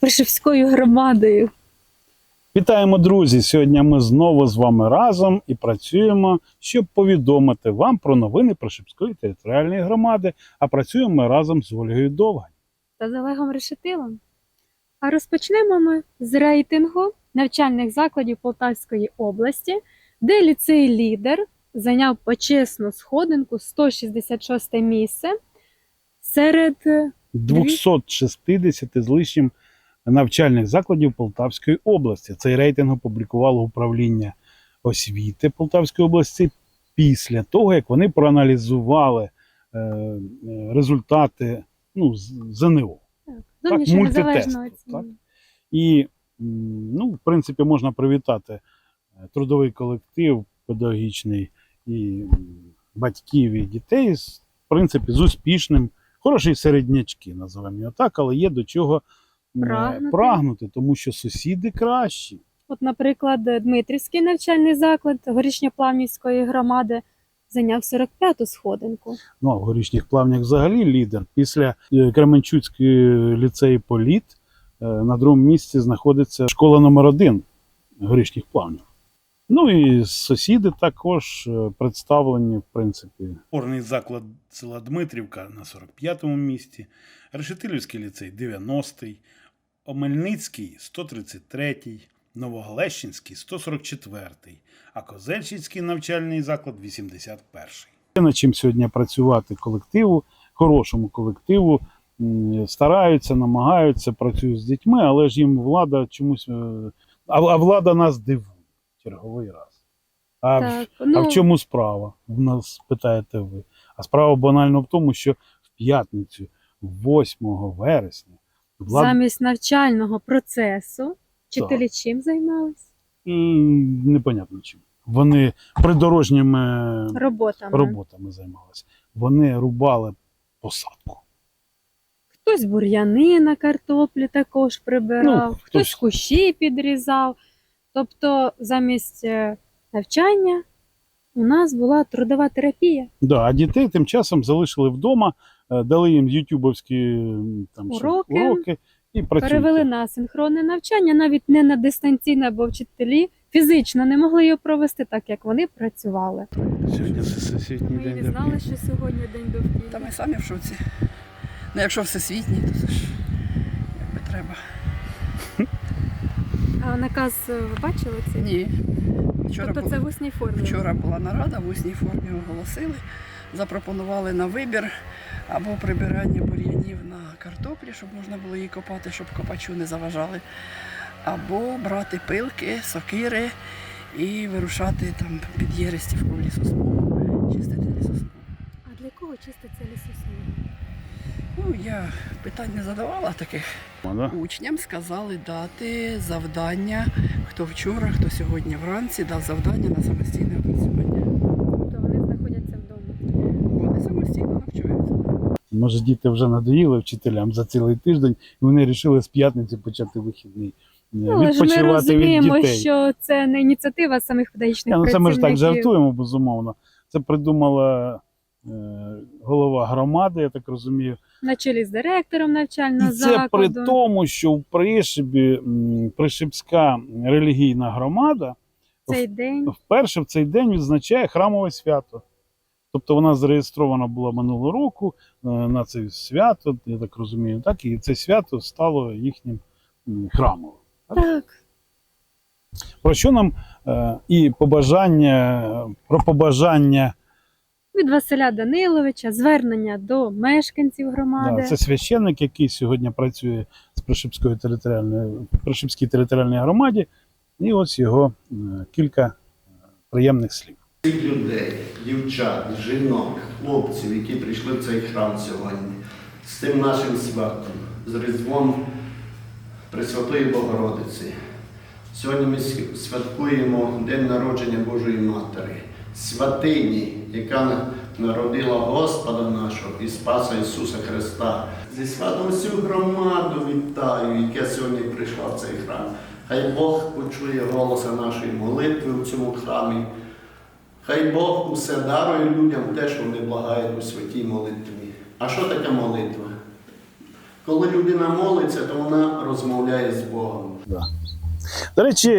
Пришивською громадою. Вітаємо, друзі! Сьогодні ми знову з вами разом і працюємо, щоб повідомити вам про новини Прошипської територіальної громади. А працюємо ми разом з Ольгою Довгань. та з Олегом Решетилом. А розпочнемо ми з рейтингу навчальних закладів Полтавської області, де ліцей лідер зайняв почесну сходинку 166 місце серед 260 з лишнім навчальних закладів Полтавської області. Цей рейтинг опублікувало управління освіти Полтавської області після того, як вони проаналізували е, е, результати ну, ЗНО. мультитесту, незалежного так? І, ну, в принципі, можна привітати е, трудовий колектив педагогічний і батьків і дітей, в принципі, з успішним, хороші середнячки, називаємо його так, але є до чого Прагнути. прагнути, тому що сусіди кращі. От, наприклад, Дмитрівський навчальний заклад Горішньоплавнівської громади зайняв 45-ту сходинку. Ну, а в горішніх плавнях взагалі лідер. Після е, Кременчуцької ліцеї Політ е, на другому місці знаходиться школа номер один горішніх плавнів. Ну і сусіди також е, представлені, в принципі. Опорний заклад села Дмитрівка на 45-му місці, Решетилівський ліцей 90-й, Омельницький 133-й, Новогалещинський 144-й, а Козельщицький навчальний заклад 81-й. Є над чим сьогодні працювати колективу, хорошому колективу. Стараються, намагаються, працюють з дітьми, але ж їм влада чомусь. е, А, а влада нас дивує черговий раз. А, в, Так, а ну, в чому справа? В нас питаєте ви. А справа банально в тому, що в п'ятницю, 8 вересня, влада замість навчального процесу вчителі чим займались? непонятно чим. Вони придорожніми Роботами. роботами займалися. Вони рубали посадку. Хтось бур'яни на картоплі також прибирав, Ну, хтось хтось- кущі підрізав. Тобто замість е, навчання у нас була трудова терапія. Да, а дітей тим часом залишили вдома, е, дали їм ютубовські м, там, що, Уроки. уроки і працюють. Перевели на синхронне навчання, навіть не на дистанційне, бо вчителі фізично не могли його провести так, як вони працювали. Сьогодні всесвітній Ми день не знали, що сьогодні день довкілля. Та ми самі в шоці. Ну, якщо всесвітній, то це ж якби треба. Наказ е, ви бачили це? Ні. Вчора, Тобто це в усній формі. вчора була нарада, в усній формі оголосили, запропонували на вибір або прибирання бур'янів на картоплі, щоб можна було її копати, щоб копачу не заважали, або брати пилки, сокири і вирушати там під Єрестівку в лісосмугу, чистити лісосмугу. А для кого чиститься лісосмуга? Ну, я питань не задавала таких. Да? Учням сказали дати завдання, хто вчора, хто сьогодні вранці дав завдання на самостійне опрацювання. Тобто вони знаходяться вдома. Вони самостійно навчаються. Може, діти вже надоїли вчителям за цілий тиждень, і вони вирішили з п'ятниці почати вихідний. е, Ну, але ж ми від розуміємо, дітей. що це не ініціатива самих педагогічних ну, це ми ж так жартуємо, безумовно. Це придумала е, голова громади, я так розумію. На чолі з директором навчального І це при тому, що в Пришибі Пришибська релігійна громада Цей день. вперше в цей день відзначає храмове свято. Тобто вона зареєстрована була минулого року е, на це свято, я так розумію, так, і це свято стало їхнім м, храмовим. Так. Про що нам е, і побажання, про побажання Від Василя Даниловича звернення до мешканців громади. Да, це священник, який сьогодні працює з Пришипської територіальної Пришипській територіальній громаді. І ось його е, кілька е, приємних слів. Всіх людей, дівчат, жінок, хлопців, які прийшли в цей храм сьогодні, з тим нашим святом, з Різдвом Пресвятої Богородиці. Сьогодні ми святкуємо День народження Божої Матері, святині, яка народила Господа нашого і Спаса Ісуса Христа. Зі святом всю громаду вітаю, яка сьогодні прийшла в цей храм. Хай Бог почує голоса нашої молитви в цьому храмі. Хай Бог усе дарує людям те, що вони благають у святій молитві. А що таке молитва? Коли людина молиться, то вона розмовляє з Богом. До речі,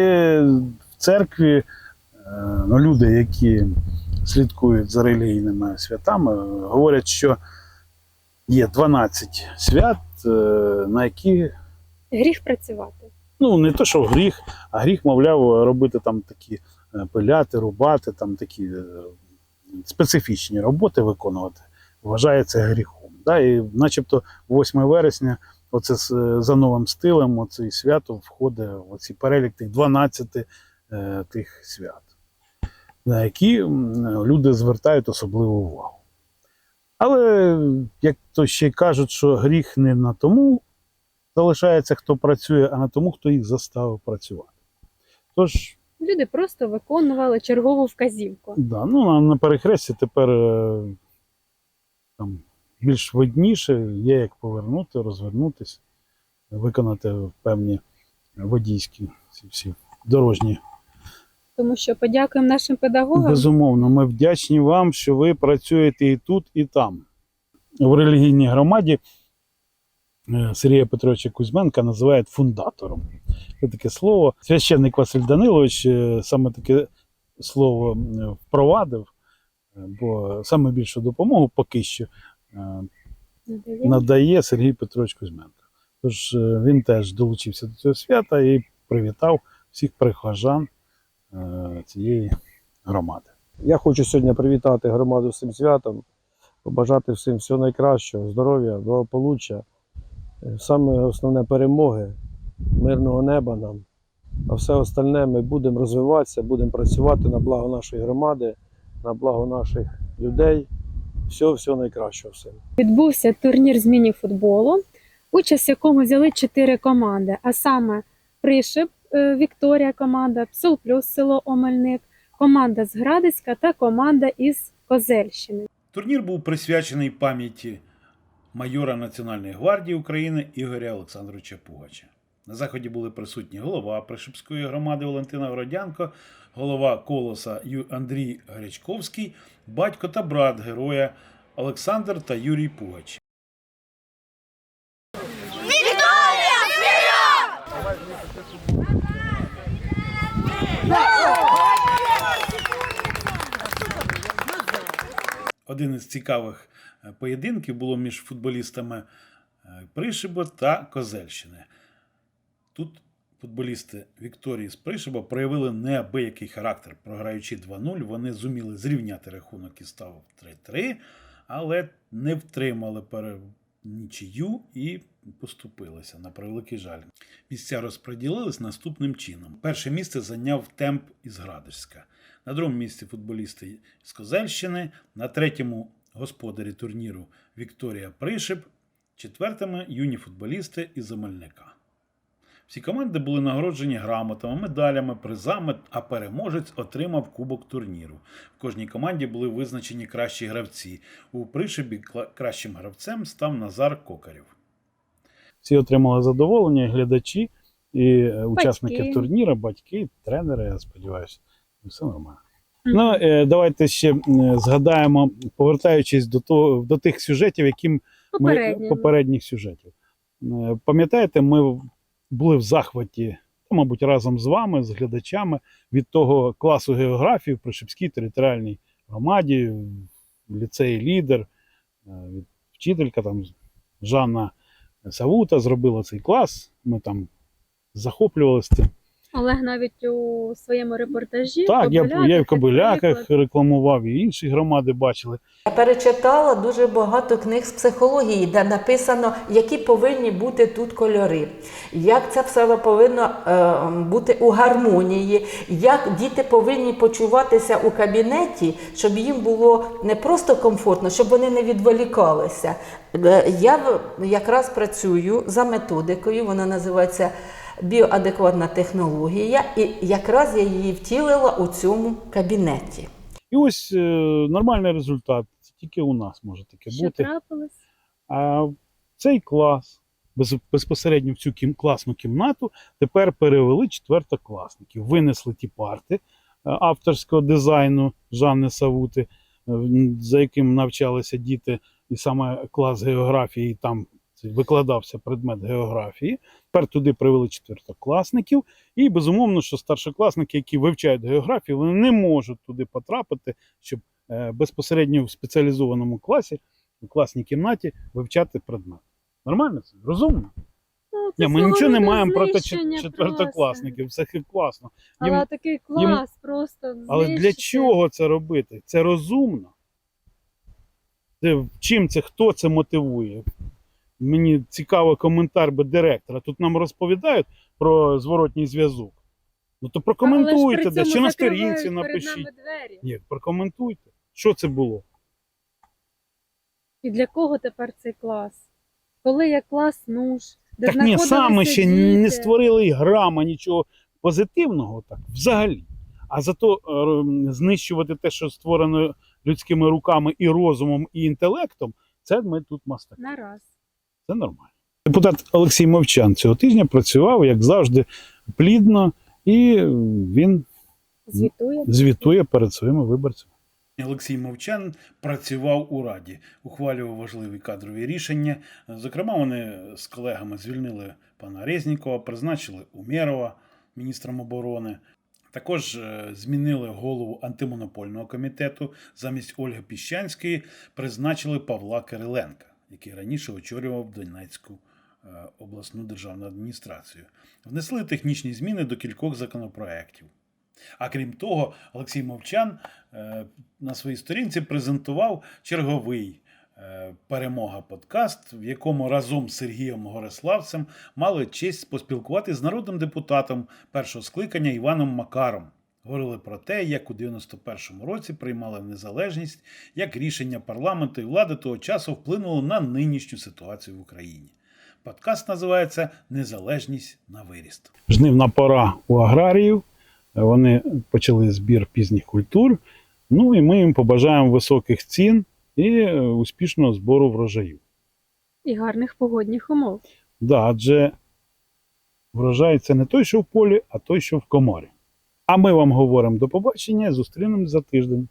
в церкві е, ну, люди, які слідкують за релігійними святами, говорять, що є 12 свят, е, на які Гріх працювати. ну не то, що гріх, а гріх, мовляв, робити там такі е, пиляти, рубати, там такі е, специфічні роботи виконувати, вважається гріхом. Да? І начебто 8 вересня, оце за новим стилем, оце свято входить в оці перелік тих 12 е, тих свят, на які люди звертають особливу увагу. Але як то ще й кажуть, що гріх не на тому залишається, хто працює, а на тому, хто їх заставив працювати. Тож, Люди просто виконували чергову вказівку. да, ну, на, на перехресті тепер е, там, більш видніше, є як повернути, розвернутися, виконати певні водійські всі дорожні. Тому що подякуємо нашим педагогам. Безумовно, ми вдячні вам, що ви працюєте і тут, і там. В релігійній громаді е, Сергія Петровича Кузьменка називають фундатором. Це таке слово. Священник Василь Данилович е, саме таке слово впровадив, е, бо саме більшу допомогу поки що Надає. надає Сергій Петрович Кузьменко. Тож він теж долучився до цього свята і привітав всіх прихожан цієї громади. Я хочу сьогодні привітати громаду з цим святом, побажати всім всього найкращого, здоров'я, благополуччя, е, саме основне перемоги, мирного неба нам. А все остальне ми будемо розвиватися, будемо працювати на благо нашої громади, на благо наших людей. Всього, всього найкращого всім. Відбувся турнір з міні-футболу, участь в якому взяли чотири команди, а саме Пришип, е, Вікторія команда, Псол Плюс село Омельник, команда з Градиська та команда із Козельщини. Турнір був присвячений пам'яті майора Національної гвардії України Ігоря Олександровича Пугача. На заході були присутні голова Пришипської громади Валентина Городянко, голова колоса Андрій Гарячковський, батько та брат героя Олександр та Юрій Пугач. Один із цікавих е, поєдинків було між футболістами е, Пришиба та Козельщини. Тут футболісти Вікторії з Пришиба проявили неабиякий характер. Програючи 2-0, вони зуміли зрівняти рахунок і став 3-3, але не втримали нічию і поступилися на превеликий жаль. Місця розподілились наступним чином. Перше місце зайняв темп із Градишська. На другому місці футболісти з Козельщини, на третьому господарі турніру Вікторія Пришип, четвертими юні футболісти із Замельника. Всі команди були нагороджені грамотами, медалями, призами, а переможець отримав кубок турніру. В кожній команді були визначені кращі гравці. У Пришибі кращим гравцем став Назар Кокарів. Всі отримали задоволення, і глядачі, і е, учасники турніру, батьки, тренери, я сподіваюся, все нормально. Ну, е, давайте ще згадаємо, повертаючись до того, до тих сюжетів, яким ми попередніх сюжетів. Е, Пам'ятаєте, ми були в захваті, мабуть, разом з вами, з глядачами, від того класу географії в Пришипській територіальній громаді, ліцеї лідер, е, вчителька там Жанна Савута зробила цей клас. Ми там захоплювалися цим. Олег навіть у своєму репортажі. Так, я, я і в як Кобиляках приклад. рекламував, і інші громади бачили. Я перечитала дуже багато книг з психології, де написано, які повинні бути тут кольори, як це все повинно е, бути у гармонії, як діти повинні почуватися у кабінеті, щоб їм було не просто комфортно, щоб вони не відволікалися. Е, Я в- якраз працюю за методикою, вона називається біоадекватна технологія, і якраз я її втілила у цьому кабінеті. І ось е, нормальний результат. Тільки у нас може таке Що бути. трапилось? А цей клас без, безпосередньо в цю кім, класну кімнату тепер перевели четвертокласників. Винесли ті парти е, авторського дизайну Жанни Савути, е, за яким навчалися діти, і саме клас географії, там викладався предмет географії. Тепер туди привели четвертокласників. І безумовно, що старшокласники, які вивчають географію, вони не можуть туди потрапити, щоб е, безпосередньо в спеціалізованому класі, в класній кімнаті вивчати предмет. Нормально це? Розумно? Ну, це Ні, ми нічого не маємо проти четвертокласників, це класно. просто. Але такий клас просто Але для чого це робити? Це розумно. Чим це, хто це мотивує? Мені цікаво коментар би директора. Тут нам розповідають про зворотній зв'язок. Ну то прокоментуйте, де, чи на сторінці напишіть. Ні, прокоментуйте. Що це було? І для кого тепер цей клас? Коли є клас нуж, де так ні, саме ще діти. не створили і грама нічого позитивного, так, взагалі. А зато е, знищувати те, що створено людськими руками і розумом, і інтелектом, це ми тут мастаки. Нараз. Це нормально. Депутат Олексій Мовчан цього тижня працював, як завжди, плідно, і він Звітує. звітує перед своїми виборцями. Олексій Мовчан працював у Раді, ухвалював важливі кадрові рішення. Зокрема, вони з колегами звільнили пана Резнікова, призначили Умєрова міністром оборони. Також е, змінили голову антимонопольного комітету. Замість Ольги Піщанської призначили Павла Кириленка, який раніше очолював Донецьку е, обласну державну адміністрацію. Внесли технічні зміни до кількох законопроєктів. А крім того, Олексій Мовчан е, на своїй сторінці презентував черговий е, перемога подкаст, в якому разом з Сергієм Гориславцем мали честь поспілкуватися з народним депутатом першого скликання Іваном Макаром. Говорили про те, як у 91-му році приймали незалежність, як рішення парламенту і влади того часу вплинуло на нинішню ситуацію в Україні. Подкаст називається Незалежність на виріст. Жнивна пора у аграріїв. Вони почали збір пізніх культур. Ну і ми їм побажаємо високих цін і е, успішного збору врожаїв. І гарних погодних умов. Да, адже врожай це не той, що в полі, а той, що в коморі. А ми вам говоримо до побачення, зустрінемось за тиждень.